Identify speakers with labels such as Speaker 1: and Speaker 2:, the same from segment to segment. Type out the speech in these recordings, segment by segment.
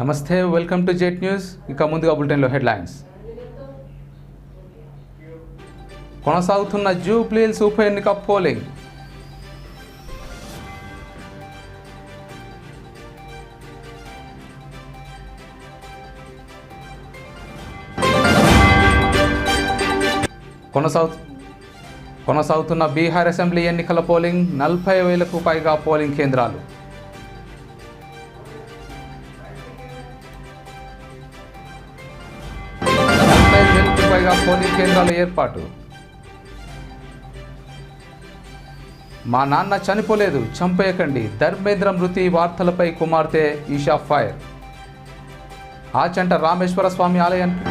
Speaker 1: నమస్తే welcome to jet news ఇక ముందుగా బులెటిన్లో హెడ్లైన్స్. కొనసాగుతున్న జూబ్లీల్స్ ఉప ఎన్నిక పోలింగ్. కొనసాగు కొనసాగుతున్న బీహార్ అసెంబ్లీ ఎన్నికల పోలింగ్ నలభై వేలకు పైగా పోలింగ్ కేంద్రాలు. పోలింగ్ కేంద్రాల ఏర్పాటు. మా నాన్న చనిపోలేదు చంపేయకండి ధర్మేంద్ర మృతి వార్తలపై కుమార్తె ఈషా ఫైర్. ఆచంట రామేశ్వర స్వామి ఆలయానికి.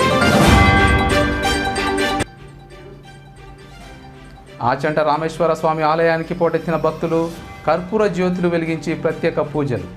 Speaker 1: ఆచంట రామేశ్వర స్వామి ఆలయానికి పోటెత్తిన భక్తులు కర్పూర జ్యోతులు వెలిగించి ప్రత్యేక పూజలు.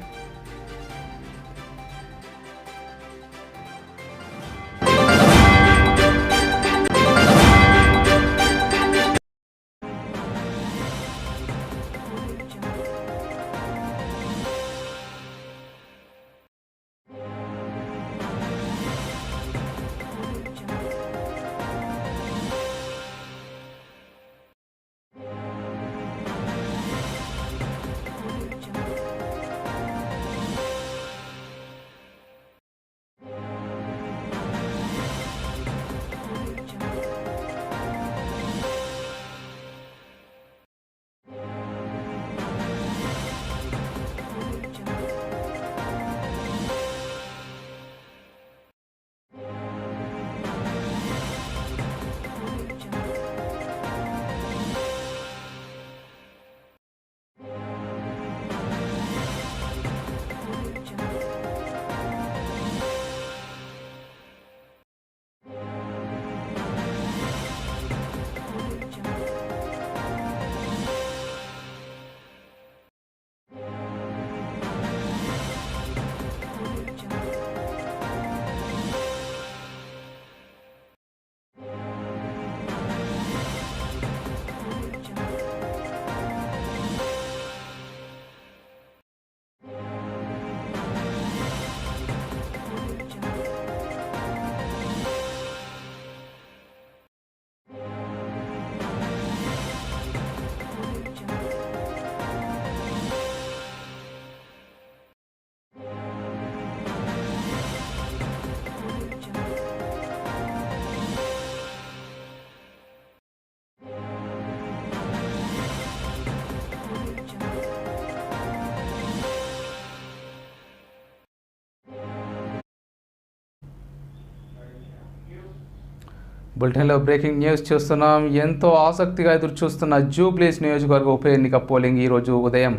Speaker 1: బులెటిన్లో బ్రేకింగ్ న్యూస్ చూస్తున్నాం. ఎంతో ఆసక్తిగా ఎదురు చూస్తున్న జూబ్లీస్ నియోజకవర్గ ఉప ఎన్నిక పోలింగ్ ఈరోజు ఉదయం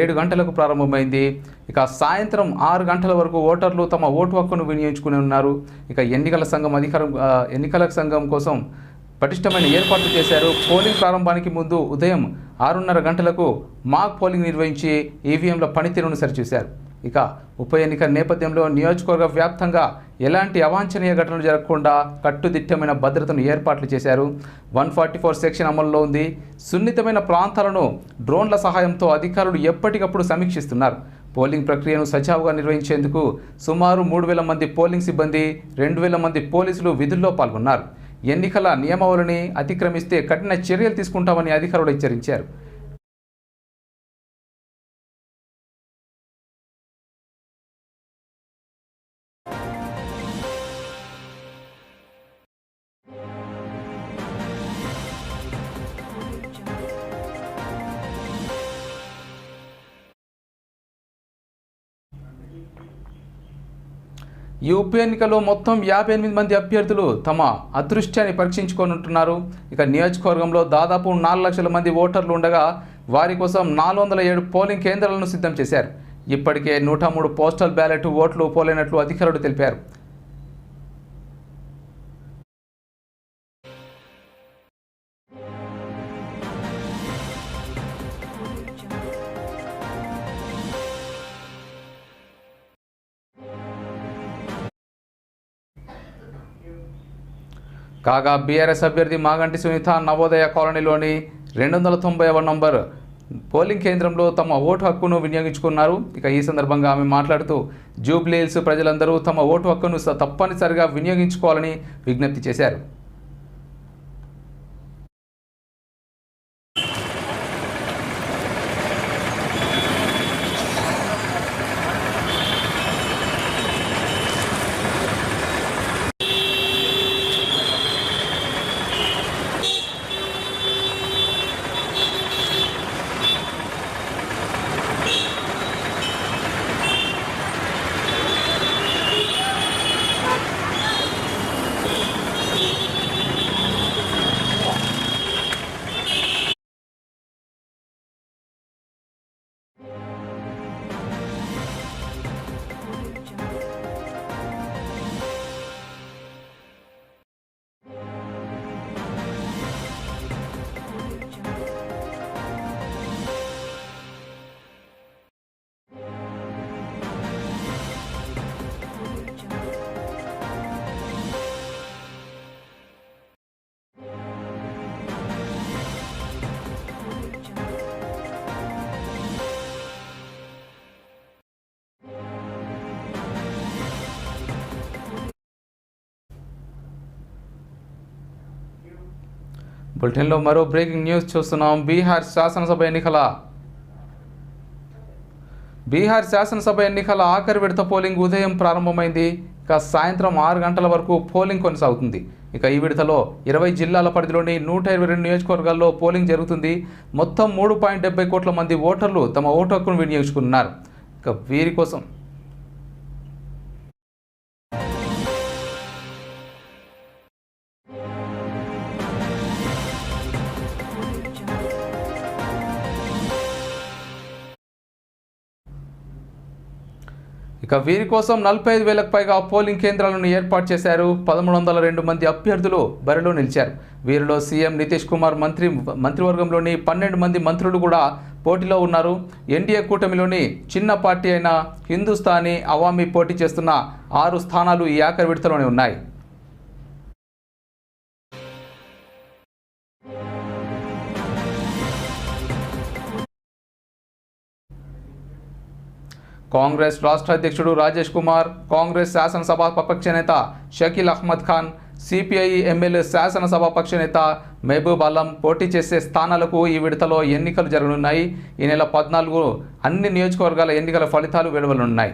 Speaker 1: ఏడు గంటలకు ప్రారంభమైంది. ఇక సాయంత్రం ఆరు గంటల వరకు ఓటర్లు తమ ఓటు హక్కును వినియోగించుకుని ఉన్నారు. ఇక ఎన్నికల సంఘం అధికారం ఎన్నికల సంఘం కోసం పటిష్టమైన ఏర్పాట్లు చేశారు. పోలింగ్ ప్రారంభానికి ముందు ఉదయం ఆరున్నర గంటలకు మాక్ పోలింగ్ నిర్వహించి ఈవీఎంల పనితీరును సరిచూశారు. ఇక ఉప ఎన్నిక నేపథ్యంలో నియోజకవర్గ వ్యాప్తంగా ఎలాంటి అవాంఛనీయ ఘటనలు జరగకుండా కట్టుదిట్టమైన భద్రతను ఏర్పాట్లు చేశారు. వన్ ఫార్టీ ఫోర్ సెక్షన్ అమల్లో ఉంది. సున్నితమైన ప్రాంతాలను డ్రోన్ల సహాయంతో అధికారులు ఎప్పటికప్పుడు సమీక్షిస్తున్నారు. పోలింగ్ ప్రక్రియను సజావుగా నిర్వహించేందుకు సుమారు మూడు వేల మంది పోలింగ్ సిబ్బంది రెండు వేల మంది పోలీసులు విధుల్లో పాల్గొన్నారు. ఎన్నికల నియమావళిని అతిక్రమిస్తే కఠిన చర్యలు తీసుకుంటామని అధికారులు హెచ్చరించారు. ఈ ఉప ఎన్నికలో మొత్తం యాభై ఎనిమిది మంది అభ్యర్థులు తమ అదృష్టాన్ని పరీక్షించుకోనుంటున్నారు. ఇక నియోజకవర్గంలో దాదాపు నాలుగు లక్షల మంది ఓటర్లు ఉండగా వారి కోసం నాలుగు వందల ఏడు పోలింగ్ కేంద్రాలను సిద్ధం చేశారు. ఇప్పటికే నూట మూడు పోస్టల్ బ్యాలెట్ ఓట్లు పోలైనట్లు అధికారులు తెలిపారు. కాగా బీఆర్ఎస్ అభ్యర్థి మాగంటి సునీత నవోదయ కాలనీలోని రెండు వందల తొంభైవ నంబర్ పోలింగ్ కేంద్రంలో తమ ఓటు హక్కును వినియోగించుకున్నారు. ఇక ఈ సందర్భంగా ఆమె మాట్లాడుతూ జూబ్లీహిల్స్ ప్రజలందరూ తమ ఓటు హక్కును స- తప్పనిసరిగా వినియోగించుకోవాలని విజ్ఞప్తి చేశారు. బులెటిన్లో మరో బ్రేకింగ్ న్యూస్ చూస్తున్నాం. బీహార్ శాసనసభ ఎన్నికల బీహార్ శాసనసభ ఎన్నికల ఆఖరి విడత పోలింగ్ ఉదయం ప్రారంభమైంది. ఇక సాయంత్రం ఆరు గంటల వరకు పోలింగ్ కొనసాగుతుంది. ఇక ఈ విడతలో ఇరవై జిల్లాల పరిధిలోని నూట ఇరవై రెండు నియోజకవర్గాల్లో పోలింగ్ జరుగుతుంది. మొత్తం మూడు పాయింట్ డెబ్బై కోట్ల మంది ఓటర్లు తమ ఓటు హక్కును వినియోగించుకున్నారు. ఇక వీరి కోసం ఇక వీరి కోసం నలభై ఐదు వేలకు పైగా పోలింగ్ కేంద్రాలను ఏర్పాటు చేశారు. పదమూడు వందల రెండు మంది అభ్యర్థులు బరిలో నిలిచారు. వీరిలో సీఎం నితీష్ కుమార్ మంత్రి మంత్రివర్గంలోని పన్నెండు మంది మంత్రులు కూడా పోటీలో ఉన్నారు. ఎన్డీఏ కూటమిలోని చిన్న పార్టీ అయిన హిందుస్థానీ అవామీ పోటీ చేస్తున్న ఆరు స్థానాలు ఈ ఆఖరి విడతలోనే ఉన్నాయి. కాంగ్రెస్ రాష్ట్ర అధ్యక్షుడు రాజేష్ కుమార్ కాంగ్రెస్ శాసనసభ పక్ష నేత షకీల్ అహ్మద్ ఖాన్ సిపిఐ ఎమ్మెల్యే శాసనసభ పక్ష నేత మహబూబ్ అలం పోటీ చేసే స్థానాలకు ఈ విడతలో ఎన్నికలు జరగనున్నాయి. ఈ నెల పద్నాలుగు అన్ని నియోజకవర్గాల ఎన్నికల ఫలితాలు వెలువనున్నాయి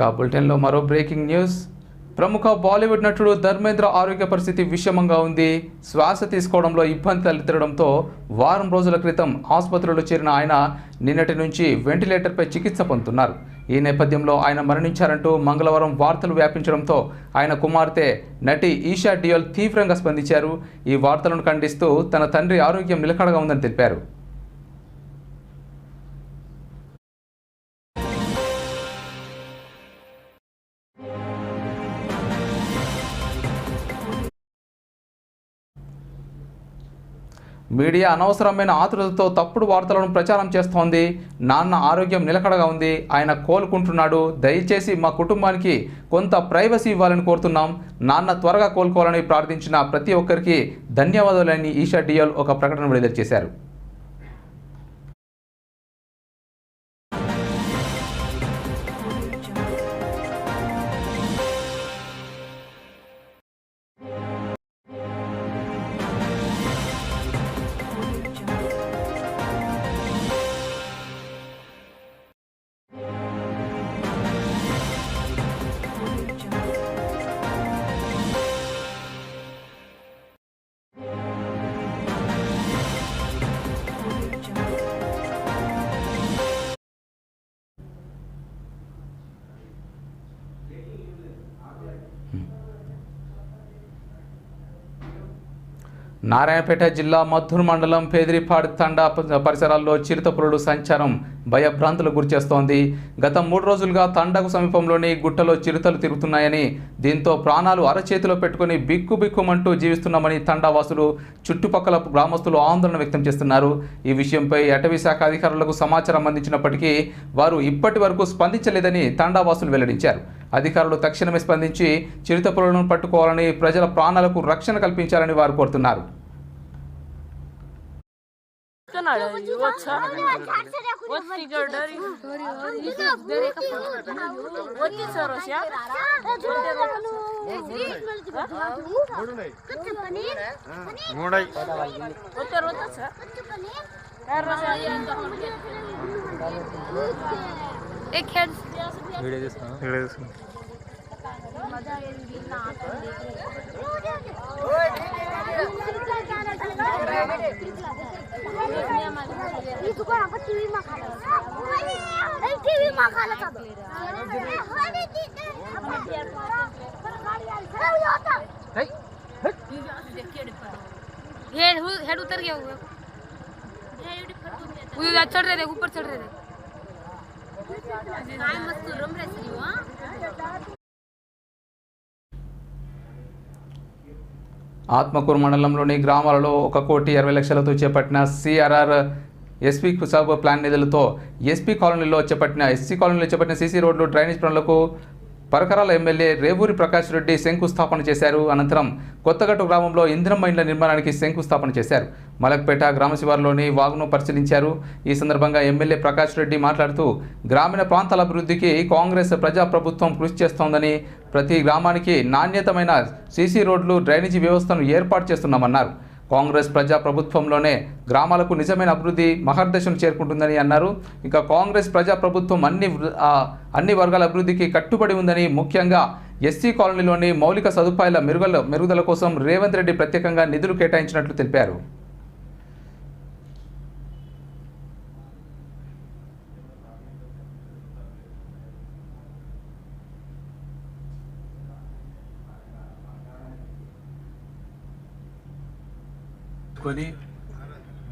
Speaker 1: ఇక బులెటిన్లో మరో బ్రేకింగ్ న్యూస్. ప్రముఖ బాలీవుడ్ నటుడు ధర్మేంద్ర ఆరోగ్య పరిస్థితి విషమంగా ఉంది. శ్వాస తీసుకోవడంలో ఇబ్బంది తలెత్తడంతో వారం రోజుల క్రితం ఆసుపత్రిలో చేరిన ఆయన నిన్నటి నుంచి వెంటిలేటర్పై చికిత్స పొందుతున్నారు. ఈ నేపథ్యంలో ఆయన మరణించారంటూ మంగళవారం వార్తలు వ్యాపించడంతో ఆయన కుమార్తె నటి ఈషా డియోల్ తీవ్రంగా స్పందించారు. ఈ వార్తలను ఖండిస్తూ తన తండ్రి ఆరోగ్యం నిలకడగా ఉందని తెలిపారు. మీడియా అనవసరమైన ఆతురతతో తప్పుడు వార్తలను ప్రచారం చేస్తోంది. నాన్న ఆరోగ్యం నిలకడగా ఉంది. ఆయన కోలుకుంటున్నాడు. దయచేసి మా కుటుంబానికి కొంత ప్రైవసీ ఇవ్వాలని కోరుతున్నాం. నాన్న త్వరగా కోలుకోవాలని ప్రార్థించిన ప్రతి ఒక్కరికి ధన్యవాదాలని ఈషా డియోల్ ఒక ప్రకటన విడుదల చేశారు. నారాయణపేట జిల్లా మద్దూరు మండలం పేదిరిపాడు తండా పరిసరాల్లో చిరుతపురుడు సంచారం భయభ్రాంతులకు గురిచేస్తోంది గత మూడు రోజులుగా తండాకు సమీపంలోని గుట్టలో చిరుతలు తిరుగుతున్నాయని దీంతో ప్రాణాలు అరచేతిలో పెట్టుకుని బిక్కు బిక్కుమంటూ జీవిస్తున్నామని తండావాసులు చుట్టుపక్కల గ్రామస్తులు ఆందోళన వ్యక్తం చేస్తున్నారు. ఈ విషయంపై అటవీ శాఖ అధికారులకు సమాచారం అందించినప్పటికీ వారు ఇప్పటి వరకు స్పందించలేదని తండావాసులు వెల్లడించారు. అధికారులు తక్షణమే స్పందించి చిరుతపురులను పట్టుకోవాలని ప్రజల ప్రాణాలకు రక్షణ కల్పించాలని వారు కోరుతున్నారు.
Speaker 2: ना वो अच्छा What figure dari? This is dari What is Soros ya? Mudai. What the rota sa?
Speaker 3: Karena saya एक हेड वीडियो दिस ना वीडियो दिस मज़ा ये ना आता है हेड हेड उतर गया हुआ उधर चढ़ रहे थे ऊपर चढ़ रहे थे।
Speaker 1: ఆత్మకూరు మండలంలోని గ్రామాలలో ఒక కోటి ఇరవై లక్షలతో చేపట్టిన సిఆర్ఆర్ ఎస్పీ సబ్ ప్లాన్ నిధులతో ఎస్పీ కాలనీలో చేపట్టిన ఎస్సీ కాలనీలో చేపట్టిన సీసీ రోడ్లు డ్రైనేజ్ పనులకు పరకరాల ఎమ్మెల్యే రేవూరి ప్రకాష్ రెడ్డి శంకుస్థాపన చేశారు. అనంతరం కొత్తగట్టు గ్రామంలో ఇంధనం ఇండ్ల నిర్మాణానికి శంకుస్థాపన చేశారు. మలక్పేట గ్రామ శివారులోని వాగును పరిశీలించారు. ఈ సందర్భంగా ఎమ్మెల్యే ప్రకాష్ రెడ్డి మాట్లాడుతూ గ్రామీణ ప్రాంతాల అభివృద్ధికి కాంగ్రెస్ ప్రజాప్రభుత్వం కృషి చేస్తోందని ప్రతి గ్రామానికి నాణ్యతమైన సీసీ రోడ్లు డ్రైనేజీ వ్యవస్థను ఏర్పాటు చేస్తున్నామన్నారు. కాంగ్రెస్ ప్రజా ప్రభుత్వంలోనే గ్రామాలకు నిజమైన అభివృద్ధి మహర్దశను చేరుకుంటుందని అన్నారు. ఇంకా కాంగ్రెస్ ప్రజా ప్రభుత్వం అన్ని అన్ని వర్గాల అభివృద్ధికి కట్టుబడి ఉందని ముఖ్యంగా ఎస్సీ కాలనీలోని మౌలిక సదుపాయాల మెరుగుల మెరుగుదల కోసం రేవంత్ రెడ్డి ప్రత్యేకంగా నిధులు కేటాయించినట్లు తెలిపారు.
Speaker 4: కొని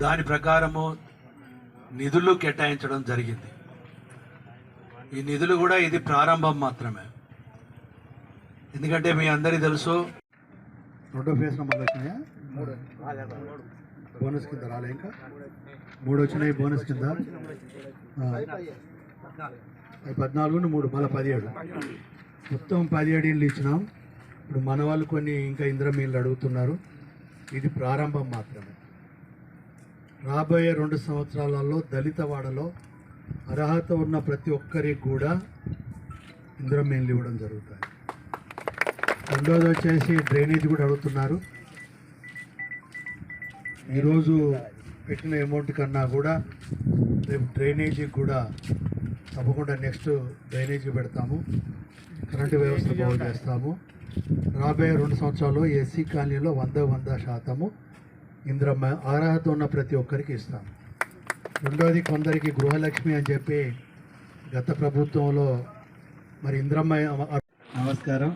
Speaker 4: దాని ప్రకారము నిధులు కేటాయించడం జరిగింది. ఈ నిధులు కూడా ఇది ప్రారంభం మాత్రమే. ఎందుకంటే మీ అందరికీ తెలుసు
Speaker 5: రెండో ఫేజ్ వచ్చినాయా? బోనస్ కింద రాలే ఇంకా? మూడు వచ్చినాయి బోనస్ కింద. పద్నాలుగు మూడు మళ్ళీ పదిహేడు. మొత్తం పదిహేడు ఇళ్ళు ఇచ్చినాం. ఇప్పుడు మన వాళ్ళు కొన్ని ఇంకా ఇంద్రం ఇళ్ళు అడుగుతున్నారు. ఇది ప్రారంభం మాత్రమే. రాబోయే రెండు సంవత్సరాలలో దళితవాడలో అర్హత ఉన్న ప్రతి ఒక్కరికి కూడా ఇంద్రం ఇళ్ళు ఇవ్వడం జరుగుతుంది రెండోది వచ్చేసి డ్రైనేజ్ కూడా అడుగుతున్నారు. ఈరోజు పెట్టిన అమౌంట్ కన్నా కూడా రేపు డ్రైనేజీకి కూడా తప్పకుండా నెక్స్ట్ డ్రైనేజీ పెడతాము. కరెంటు వ్యవస్థ బాగు చేస్తాము. రాబోయే రెండు సంవత్సరాలు ఎస్సీ కాలనీలో వంద వంద శాతము ఇంద్రమ్మ అర్హత ఉన్న ప్రతి ఒక్కరికి ఇస్తాం. రెండోది కొందరికి గృహలక్ష్మి అని చెప్పి గత ప్రభుత్వంలో మరి ఇంద్రమ్మ నమస్కారం.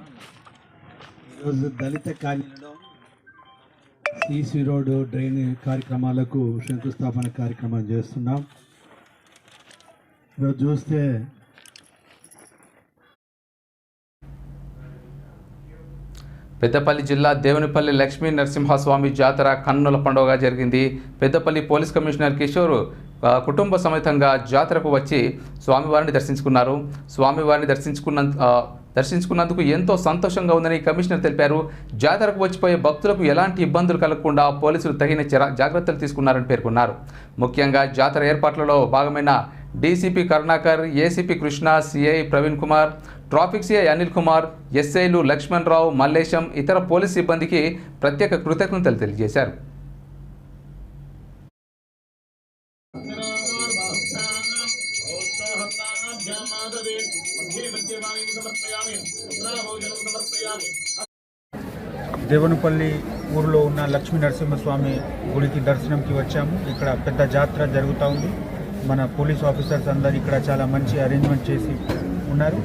Speaker 5: ఈరోజు దళిత కాలనీలో సిసి రోడ్డు డ్రైన్ కార్యక్రమాలకు శంకుస్థాపన కార్యక్రమం చేస్తున్నాం. ఈరోజు చూస్తే
Speaker 1: పెద్దపల్లి జిల్లా దేవునిపల్లి లక్ష్మీ నరసింహస్వామి జాతర కన్నుల పండుగ జరిగింది. పెద్దపల్లి పోలీస్ కమిషనర్ కిషోర్ కుటుంబ సమేతంగా జాతరకు వచ్చి స్వామివారిని దర్శించుకున్నారు. స్వామివారిని దర్శించుకున్న దర్శించుకున్నందుకు ఎంతో సంతోషంగా ఉందని కమిషనర్ తెలిపారు. జాతరకు వచ్చిపోయే భక్తులకు ఎలాంటి ఇబ్బందులు కలగకుండా పోలీసులు తగిన జాగ్రత్తలు తీసుకున్నారని పేర్కొన్నారు. ముఖ్యంగా జాతర ఏర్పాట్లలో భాగమైన DCP Karunakar ACP Krishna CI Praveen Kumar traffic CI Anil Kumar ఎస్ఐలు లక్ష్మణ్ రావు మల్లేశం ఇతర పోలీస్ సిబ్బందికి ప్రత్యేక కృతజ్ఞతలు తెలియజేశారు.
Speaker 6: దేవునిపల్లి ఊరిలో ఉన్న లక్ష్మీ నరసింహస్వామి గుడికి దర్శనంకి వచ్చాము. ఇక్కడ పెద్ద జాతర జరుగుతూ ఉంది. మన పోలీస్ ఆఫీసర్స్ అందరు ఇక్కడ చాలా మంచి అరేంజ్మెంట్ చేసి ఉన్నారు.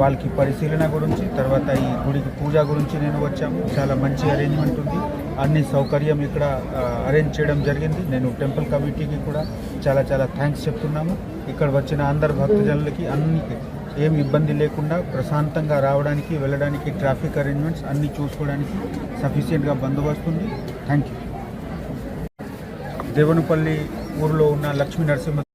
Speaker 6: వాళ్ళకి పరిశీలన గురించి తర్వాత ఈ గుడికి పూజ గురించి నేను వచ్చాము. చాలా మంచి అరేంజ్మెంట్ ఉంది. అన్ని సౌకర్యం ఇక్కడ అరేంజ్ చేయడం జరిగింది. నేను టెంపుల్ కమిటీకి కూడా చాలా చాలా థ్యాంక్స్ చెప్తున్నాము. ఇక్కడ వచ్చిన అందరు భక్తజనులకి అన్ని ఏం ఇబ్బంది లేకుండా ప్రశాంతంగా రావడానికి వెళ్ళడానికి ట్రాఫిక్ అరేంజ్మెంట్స్ అన్ని చూసుకోవడానికి సఫిషియెంట్గా బందోబస్తు ఉంది. థ్యాంక్ యూ దేవనపల్లి ఊరిలో ఉన్న లక్ష్మీ నరసింహ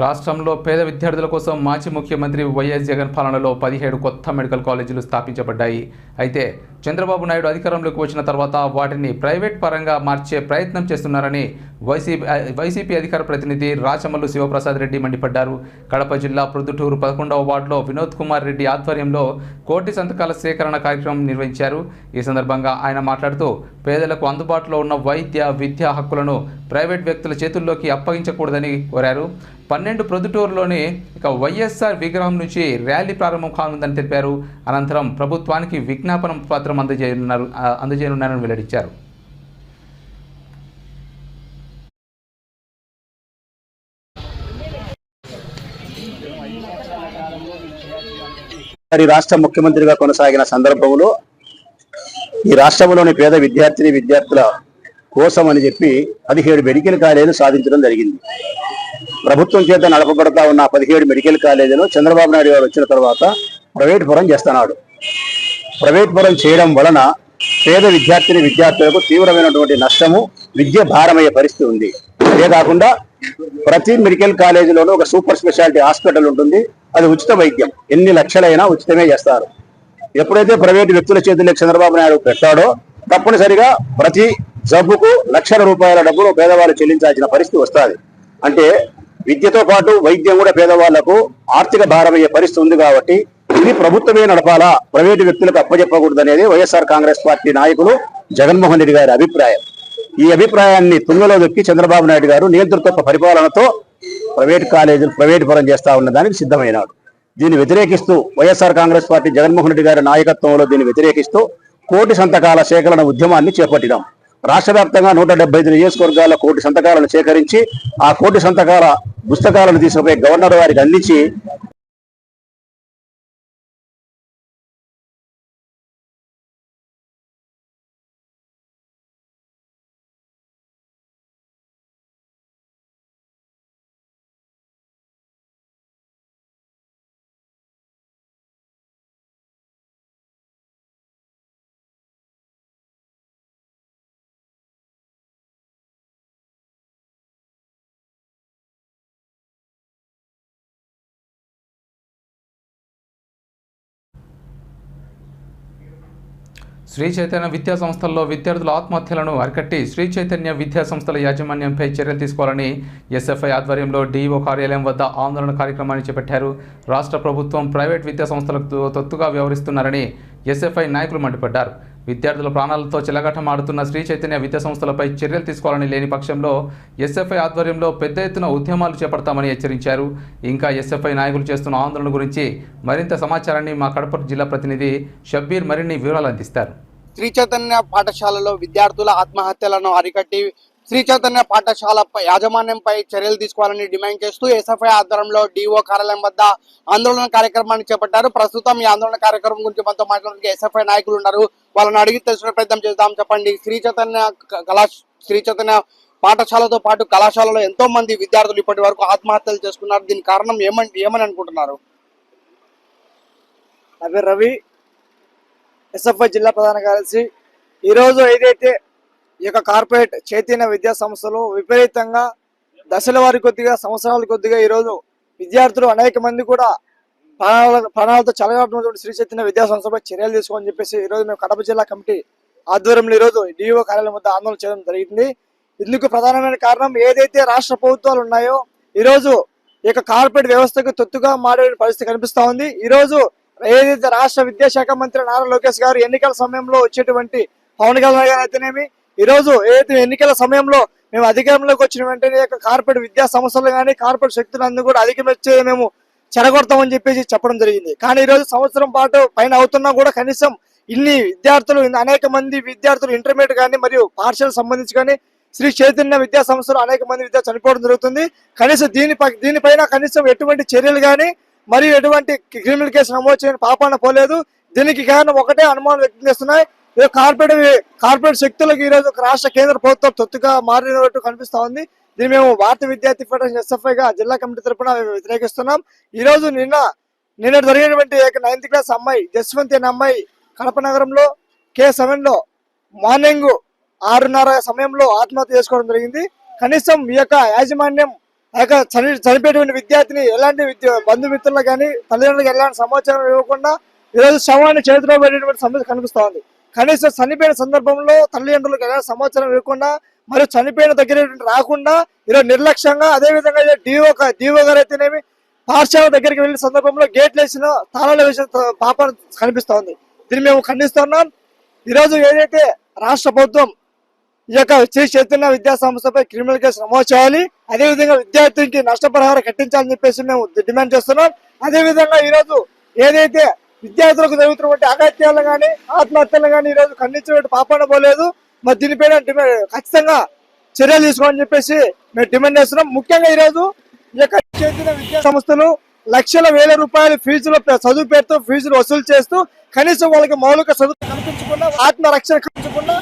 Speaker 1: రాష్ట్రంలో పేద విద్యార్థుల కోసం మాజీ ముఖ్యమంత్రి వైఎస్ జగన్ పాలనలో పదిహేడు కొత్త మెడికల్ కాలేజీలు స్థాపించబడ్డాయి. అయితే చంద్రబాబు నాయుడు అధికారంలోకి వచ్చిన తర్వాత వాటిని ప్రైవేట్ పరంగా మార్చే ప్రయత్నం చేస్తున్నారని వైసీపీ వైసీపీ అధికార ప్రతినిధి రాచమల్లు శివప్రసాద్ రెడ్డి మండిపడ్డారు. కడప జిల్లా ప్రొద్దుటూరు పదకొండవ వార్డులో వినోద్ కుమార్ రెడ్డి ఆధ్వర్యంలో కోటి సంతకాల సేకరణ కార్యక్రమం నిర్వహించారు. ఈ సందర్భంగా ఆయన మాట్లాడుతూ పేదలకు అందుబాటులో ఉన్న వైద్య విద్యా హక్కులను ప్రైవేట్ వ్యక్తుల చేతుల్లోకి అప్పగించకూడదని కోరారు. పన్నెండు ప్రొద్దుటూరులోని ఇక వైఎస్ఆర్ విగ్రహం నుంచి ర్యాలీ ప్రారంభం కానుందని తెలిపారు. అనంతరం ప్రభుత్వానికి విజ్ఞాపన పత్రం అందజేయనున్నారు అందజేయనున్నారని వెల్లడించారు.
Speaker 7: రాష్ట్ర ముఖ్యమంత్రిగా కొనసాగిన సందర్భంలో ఈ రాష్ట్రంలోని పేద విద్యార్థిని విద్యార్థుల కోసం అని చెప్పి పదిహేడు మెడికల్ కాలేజీలు సాధించడం జరిగింది. ప్రభుత్వం చేత నడపబడతా ఉన్న పదిహేడు మెడికల్ కాలేజీలు చంద్రబాబు నాయుడు గారు వచ్చిన తర్వాత ప్రైవేట్ పరం చేస్తున్నాడు. ప్రైవేట్ పరం చేయడం వలన పేద విద్యార్థిని విద్యార్థులకు తీవ్రమైనటువంటి నష్టము విద్య భారమయ్యే పరిస్థితి ఉంది. అదే కాకుండా ప్రతి మెడికల్ కాలేజీలోనూ ఒక సూపర్ స్పెషాలిటీ హాస్పిటల్ ఉంటుంది. అది ఉచిత వైద్యం. ఎన్ని లక్షలైనా ఉచితమే చేస్తారు. ఎప్పుడైతే ప్రైవేటు వ్యక్తుల చేతుల్లో చంద్రబాబు నాయుడు పెట్టాడో తప్పనిసరిగా ప్రతి జబ్బుకు లక్షల రూపాయల డబ్బులు పేదవాళ్ళు చెల్లించాల్సిన పరిస్థితి వస్తుంది. అంటే విద్యతో పాటు వైద్యం కూడా పేదవాళ్ళకు ఆర్థిక భారమయ్యే పరిస్థితి ఉంది కాబట్టి ఇది ప్రభుత్వమే నడపాలా? ప్రైవేటు వ్యక్తులకు అప్పచెప్పకూడదు అనేది వైఎస్ఆర్ కాంగ్రెస్ పార్టీ నాయకులు జగన్మోహన్ రెడ్డి గారి అభిప్రాయం. ఈ అభిప్రాయాన్ని తుంగలో దొక్కి చంద్రబాబు నాయుడు గారు నియంతృత్వ పరిపాలనతో ప్రైవేట్ కాలేజీలు ప్రైవేట్ పరం చేస్తా ఉన్న దానికి సిద్ధమైనాడు. దీన్ని వ్యతిరేకిస్తూ వైఎస్ఆర్ కాంగ్రెస్ పార్టీ జగన్మోహన్ రెడ్డి గారి నాయకత్వంలో దీన్ని వ్యతిరేకిస్తూ కోటి సంతకాల సేకరణ ఉద్యమాన్ని చేపట్టినాం. రాష్ట్ర వ్యాప్తంగా నూట డెబ్బై ఐదు నియోజకవర్గాల కోటి సంతకాలను సేకరించి ఆ కోటి సంతకాల పుస్తకాలను తీసుకుపోయి గవర్నర్ వారికి అందించి
Speaker 1: శ్రీ చైతన్య విద్యా సంస్థల్లో విద్యార్థుల ఆత్మహత్యలను అరికట్టి శ్రీ చైతన్య విద్యా సంస్థల యాజమాన్యంపై చర్యలు తీసుకోవాలని ఎస్ఎఫ్ఐ ఆధ్వర్యంలో డీఈఓ కార్యాలయం వద్ద ఆందోళన కార్యక్రమాన్ని చేపట్టారు. రాష్ట్ర ప్రభుత్వం ప్రైవేట్ విద్యా సంస్థలకు తొత్తుగా వ్యవహరిస్తున్నారని ఎస్ఎఫ్ఐ నాయకులు మండిపడ్డారు. విద్యార్థుల ప్రాణాలతో చెలగాటమాడుతున్న శ్రీ చైతన్య విద్యా సంస్థలపై చర్యలు తీసుకోవాలని లేని పక్షంలో ఎస్ఎఫ్ఐ ఆధ్వర్యంలో పెద్ద ఎత్తున ఉద్యమాలు చేపడతామని హెచ్చరించారు. ఇంకా ఎస్ఎఫ్ఐ నాయకులు చేస్తున్న ఆందోళన గురించి మరింత సమాచారాన్ని మా కడప జిల్లా ప్రతినిధి షబ్బీర్ మరిన్ని వివరాలు అందిస్తారు.
Speaker 8: శ్రీ చైతన్య పాఠశాలలో విద్యార్థుల ఆత్మహత్యలను అరికట్టి శ్రీ చైతన్య పాఠశాల యాజమాన్యంపై చర్యలు తీసుకోవాలని డిమాండ్ చేస్తూ ఎస్ఎఫ్ఐ ఆధ్వర్యంలో డిఓ కార్యాలయం వద్ద ఆందోళన కార్యక్రమాన్ని చేపట్టారు. ప్రస్తుతం ఈ ఆందోళన కార్యక్రమం గురించి మనతో మాట్లాడడానికి ఎస్ఎఫ్ఐ నాయకులు ఉన్నారు. వాళ్ళని అడిగి తెలుసుకునే ప్రయత్నం చేద్దాం. చెప్పండి. శ్రీ చైతన్య కళా శ్రీ చైతన్య పాఠశాలతో పాటు కళాశాలలో ఎంతో మంది విద్యార్థులు ఇప్పటి వరకు ఆత్మహత్యలు చేసుకున్నారు. దీని కారణం ఏమని ఏమని అనుకుంటున్నారు?
Speaker 9: నా రవి. ఎస్ఎఫ్ఐ జిల్లా ప్రధాన కార్యదర్శి. ఈరోజు ఏదైతే ఈ యొక్క కార్పొరేట్ చైతన్య విద్యా సంస్థలు విపరీతంగా దశల వారి కొద్దిగా సంవత్సరాల కొద్దిగా ఈరోజు విద్యార్థులు అనేక మంది కూడా ప్రాణాల ప్రాణాలతో చలగాటున్నటువంటి శ్రీ చైతన్య విద్యా సంస్థపై చర్యలు తీసుకోమని చెప్పేసి ఈరోజు మేము కడప జిల్లా కమిటీ ఆధ్వర్యంలో ఈరోజు డిఓ కార్యాలయం వద్ద ఆందోళన చేయడం జరిగింది. ఇందుకు ప్రధానమైన కారణం ఏదైతే రాష్ట్ర ప్రభుత్వాలు ఉన్నాయో ఈరోజు ఈ యొక్క కార్పొరేట్ వ్యవస్థకు తొత్తుగా మారే పరిస్థితి కనిపిస్తూ ఉంది. ఈ రోజు ఏదైతే రాష్ట్ర విద్యాశాఖ మంత్రి నారా లోకేష్ గారు ఎన్నికల సమయంలో వచ్చేటువంటి పవన్ కళ్యాణ్ గారు అయితేనేమి ఈ రోజు ఏదైతే ఎన్నికల సమయంలో మేము అధికారంలోకి వచ్చిన వెంటనే యొక్క కార్పొరేట్ విద్యా సంస్థలు కానీ కార్పొరేట్ శక్తులందరూ కూడా అధిగమించే మేము చెడగొడతామని చెప్పేసి చెప్పడం జరిగింది. కానీ ఈ రోజు సంవత్సరం పాటు పైన అవుతున్నా కూడా కనీసం ఇన్ని విద్యార్థులు అనేక మంది విద్యార్థులు ఇంటర్మీడియట్ కానీ మరియు పాఠశాల సంబంధించి కానీ శ్రీ చైతన్య విద్యా సంస్థలు అనేక మంది విద్యార్థులు చనిపోవడం జరుగుతుంది. కనీసం దీని ప- దీనిపైన కనీసం ఎటువంటి చర్యలు కానీ మరియు ఎటువంటి క్రిమినల్ కేసు నమోదు చేయని పాపాన పోలేదు. దీనికి కారణం ఒకటే అనుమానం వ్యక్తం చేస్తున్నాయి. కార్పొరేట్ కార్పొరేట్ శక్తులకు ఈ రోజు రాష్ట్ర కేంద్ర ప్రభుత్వం తొత్తుగా మారినట్టు కనిపిస్తా ఉంది. దీన్ని మేము భారత విద్యార్థి ఫెడరేషన్ ఎస్ఎఫ్ఐగా జిల్లా కమిటీ తరపున మేము వ్యతిరేకిస్తున్నాం. ఈ రోజు నిన్న నిన్న జరిగినటువంటి నైన్త్ క్లాస్ అమ్మాయి జస్వంత్ అనే అమ్మాయి కడప నగరంలో కే సెవెన్లో మార్నింగ్ ఆరున్నర సమయంలో ఆత్మహత్య చేసుకోవడం జరిగింది. కనీసం ఈ యొక్క యాజమాన్యం ఆ యొక్క చని చనిపోయేటువంటి విద్యార్థిని ఎలాంటి విద్య బంధుమిత్రులు కానీ తల్లిదండ్రులకు ఎలాంటి సమాచారం ఇవ్వకుండా ఈరోజు శవాన్ని చేతిలో పెట్టేటువంటి సమస్య కనిపిస్తోంది కనీసం చనిపోయిన సందర్భంలో తల్లిదండ్రులకు ఎలాంటి సమాచారం ఇవ్వకుండా మరియు చనిపోయిన దగ్గర రాకుండా ఈరోజు నిర్లక్ష్యంగా అదే విధంగా డిఓ డిఓ గారు అయితేనేమి పాఠశాల దగ్గరికి వెళ్ళిన సందర్భంలో గేట్లు వేసిన తాళాలు వేసిన పాప కనిపిస్తోంది దీన్ని మేము ఖండిస్తున్నాం. ఈరోజు ఏదైతే రాష్ట్ర ప్రభుత్వం ఈ యొక్క శ్రీ చైతన్య విద్యా సంస్థపై క్రిమినల్ కేసు నమోదు చేయాలి. అదేవిధంగా విద్యార్థులకి నష్టపరిహారం కట్టించాలని చెప్పేసి మేము డిమాండ్ చేస్తున్నాం. అదేవిధంగా ఈరోజు ఏదైతే విద్యార్థులకు జరుగుతున్నటువంటి అగత్యాలు కానీ ఆత్మహత్యలు కానీ ఈరోజు ఖండించినటువంటి పాపన పోలేదు. మరి దీనిపైన డిమాండ్ ఖచ్చితంగా చర్యలు తీసుకోమని చెప్పేసి మేము డిమాండ్ చేస్తున్నాం. ముఖ్యంగా ఈరోజు ఈ యొక్క చైతన్య విద్యా సంస్థలు లక్షల వేల రూపాయల ఫీజులు చదువు పేరుతో ఫీజులు వసూలు చేస్తూ కనీసం వాళ్ళకి మౌలిక చదువు కల్పించకుండా ఆత్మరక్షణ కల్పించకుండా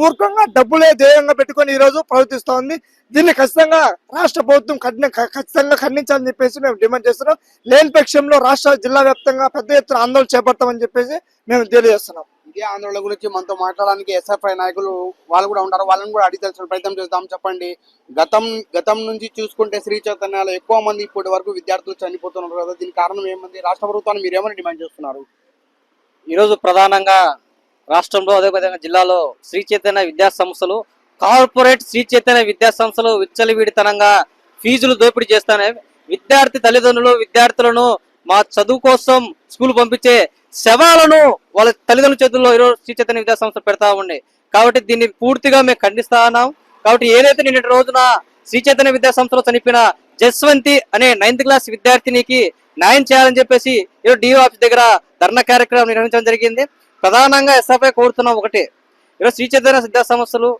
Speaker 9: మూర్ఖంగా డబ్బులే ధ్యేయంగా పెట్టుకొని ఈ రోజు ప్రవర్తిస్తోంది. దీన్ని ఖచ్చితంగా రాష్ట్ర ప్రభుత్వం కఠిన ఖచ్చితంగా ఖండించాలని చెప్పేసి మేము డిమాండ్ చేస్తున్నాం. లేని పక్షంలో రాష్ట్ర జిల్లా వ్యాప్తంగా పెద్ద ఎత్తున ఆందోళన చేపడతామని చెప్పేసి మేము తెలియజేస్తున్నాం.
Speaker 8: ఇదే ఆందోళన గురించి మనతో మాట్లాడడానికి ఎస్ఎఫ్ఐ నాయకులు వాళ్ళు కూడా ఉన్నారు వాళ్ళని కూడా అడిగి తెలిసిన ప్రయత్నం చేద్దాం చెప్పండి. గతం గతం నుంచి చూసుకుంటే శ్రీ చైతన్యాలు ఎక్కువ మంది ఇప్పటి వరకు విద్యార్థులు చనిపోతున్నారు కదా. దీని కారణం ఏమంది? రాష్ట్ర ప్రభుత్వాన్ని మీరు డిమాండ్ చేస్తున్నారు?
Speaker 10: ఈరోజు ప్రధానంగా రాష్ట్రంలో అదేవిధంగా జిల్లాలో శ్రీ చైతన్య విద్యా సంస్థలు కార్పొరేట్ శ్రీ చైతన్య విద్యా సంస్థలు ఫీజులు దోపిడీ చేస్తానే. విద్యార్థి తల్లిదండ్రులు విద్యార్థులను మా చదువు కోసం స్కూల్ పంపించే శవాలను వాళ్ళ తల్లిదండ్రుల చేతుల్లో ఈరోజు శ్రీ చైతన్య విద్యా సంస్థ పెడతా ఉండే కాబట్టి దీన్ని పూర్తిగా మేము ఖండిస్తా ఉన్నాం. కాబట్టి ఏదైతే నిన్నటి రోజున శ్రీ చైతన్య విద్యా సంస్థలో చనిపోయిన జస్వంతి అనే నైన్త్ క్లాస్ విద్యార్థినికి న్యాయం చేయాలని చెప్పేసి ఈరోజు డిఓ ఆఫీస్ దగ్గర ధర్నా కార్యక్రమం నిర్వహించడం జరిగింది. ప్రధానంగా ఎస్ఎఫ్ఐ కోరుతున్నాం ఒకటి. ఈరోజు శ్రీ చైతన్య విద్యా సంస్థలు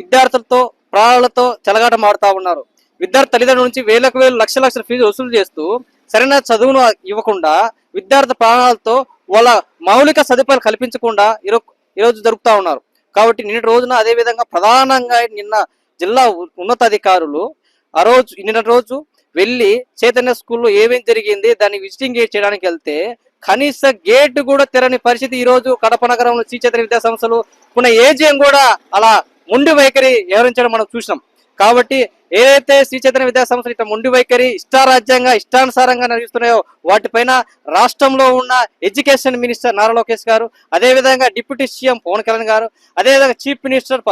Speaker 10: విద్యార్థులతో ప్రాణాలతో చెలగాటం ఆడుతూ ఉన్నారు. విద్యార్థి తల్లిదండ్రుల నుంచి వేలకు వేలు లక్ష లక్షల ఫీజు వసూలు చేస్తూ సరైన చదువును ఇవ్వకుండా విద్యార్థి ప్రాణాలతో వాళ్ళ మౌలిక సదుపాయాలు కల్పించకుండా ఈరోజు ఈరోజు జరుపుతా ఉన్నారు. కాబట్టి నిన్నటి రోజున అదే విధంగా ప్రధానంగా నిన్న జిల్లా ఉన్నతాధికారులు ఆ రోజు నిన్న రోజు వెళ్ళి చైతన్య స్కూల్లో ఏమేం జరిగింది దాన్ని విజిటింగ్ చేయడానికి వెళ్తే కనీస గేట్ కూడా తెరని పరిస్థితి ఈ రోజు కడప నగరంలో శ్రీ చైతన్య విద్యా సంస్థలు ఉన్న ఏజీఎం కూడా అలా ముండి వైఖరి వ్యవహరించడం మనం చూసినాం. కాబట్టి ఏదైతే శ్రీ చైతన్య విద్యా సంస్థలు ఇట్లా మొండి వైఖరి ఇష్టారాజ్యంగా ఇష్టానుసారంగా నడిపిస్తున్నాయో వాటిపైన రాష్ట్రంలో ఉన్న ఎడ్యుకేషన్ మినిస్టర్ నారా లోకేష్ గారు అదేవిధంగా డిప్యూటీ సీఎం పవన్ కళ్యాణ్ గారు అదేవిధంగా చీఫ్ మినిస్టర్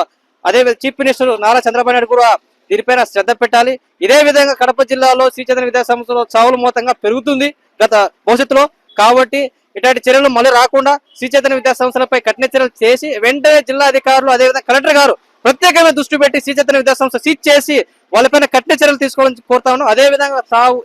Speaker 10: అదే చీఫ్ మినిస్టర్ నారా చంద్రబాబు నాయుడు కూడా దీనిపైన శ్రద్ధ పెట్టాలి. ఇదే విధంగా కడప జిల్లాలో శ్రీ చైతన్య విద్యా సంస్థలో చావుల మూతంగా పెరుగుతుంది గత భవిష్యత్తులో. కాబట్టి ఇట్లాంటి చర్యలు మళ్ళీ రాకుండా శ్రీ చైతన్య విద్యా సంస్థలపై కఠిన చర్యలు చేసి వెంటనే జిల్లా అధికారులు అదేవిధంగా కలెక్టర్ గారు ప్రత్యేకమైన దృష్టి పెట్టి శ్రీ చైతన్య విద్యా సీజ్ చేసి వాళ్ళపైన కఠిన చర్యలు తీసుకోవాలని కోరుతా ఉన్నాం. అదే విధంగా సాగు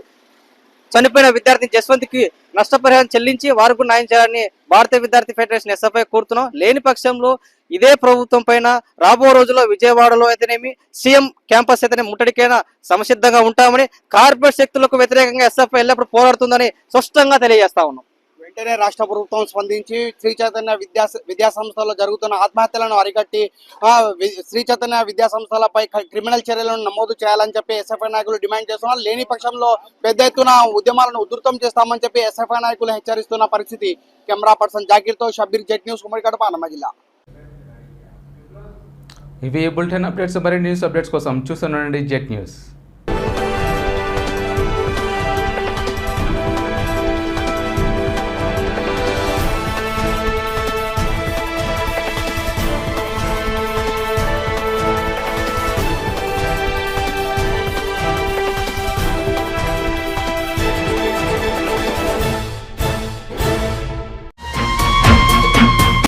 Speaker 10: చనిపోయిన విద్యార్థి జస్వంత్కి నష్టపరిహారం చెల్లించి వారికి న్యాయం చేయాలని భారతీయ విద్యార్థి ఫెడరేషన్ ఎస్ఎఫ్ఐ కోరుతున్నాం. లేని పక్షంలో ఇదే ప్రభుత్వం పైన రాబో రోజుల్లో విజయవాడలో అయితేనేమి సీఎం క్యాంపస్ అయితేనే ముట్టడికైనా సమసిద్ధంగా ఉంటామని కార్పొరేట్ శక్తులకు వ్యతిరేకంగా ఎస్ఎఫ్ఐ ఎల్లప్పుడూ పోరాడుతుందని స్పష్టంగా తెలియజేస్తా ఉన్నాం.
Speaker 8: వెంటనే రాష్ట్ర ప్రభుత్వం స్పందించి శ్రీ చైతన్య విద్యా విద్యాసంస్థల్లో జరుగుతున్న ఆత్మహత్యలను అరికట్టి శ్రీ చైతన్య విద్యా సంస్థలపై క్రిమినల్ చర్యలను నమోదు చేయాలని చెప్పి ఎస్ఎఫ్ఐ నాయకులు డిమాండ్ చేస్తున్నారు. లేని పక్షంలో పెద్ద ఎత్తున ఉద్యమాలను ఉధృతం చేస్తామని చెప్పి ఎస్ఎఫ్ఐ నాయకులు హెచ్చరిస్తున్న పరిస్థితి. కెమెరా పర్సన్ జాకీర్తో షబీర్ జెట్ న్యూస్ కుమరికడప అన్నమ జిల్లా.
Speaker 1: ఇవి బులెటిన్ అప్డేట్స్ మరి న్యూస్ అప్డేట్స్ కోసం చూస్తున్నానండి జెట్ న్యూస్.